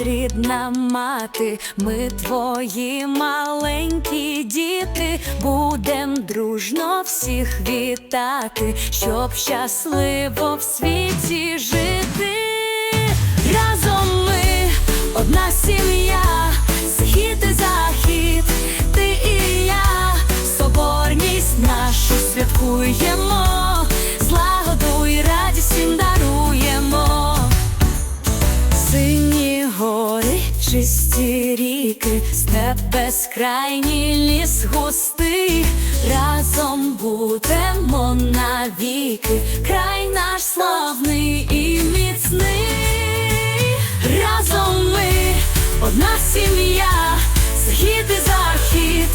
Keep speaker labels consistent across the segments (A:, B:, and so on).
A: рідна мати, ми твої маленькі діти, будем дружно всіх вітати, щоб щасливо в світі жити. Чисті ріки, степ безкрайній ліс густий, разом будемо навіки, край наш славний і міцний, разом ми одна сім'я, схід і захід,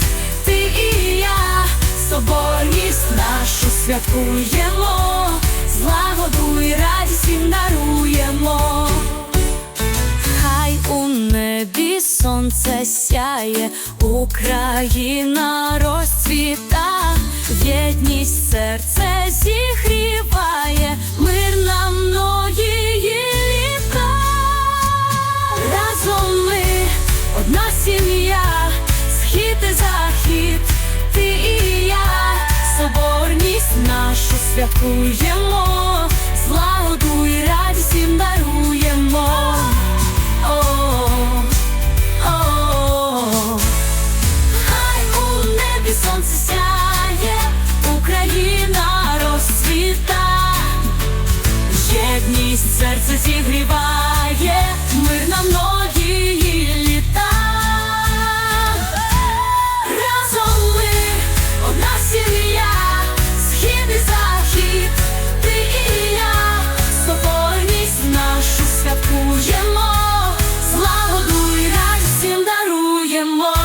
A: ти і я, соборність нашу святкуємо, сонце сяє, Україна розцвіта, єдність серце зігріває, мир на многії літа. Разом ми одна сім'я, схід і захід, ти і я, соборність нашу святкуємо, сонце сяє, Україна розцвіта, єдність серце зігріває, мир на многії літа. Разом ми одна сім'я, схід і захід, ти і я, соборність нашу святкуємо, злагоду і радість всім даруємо.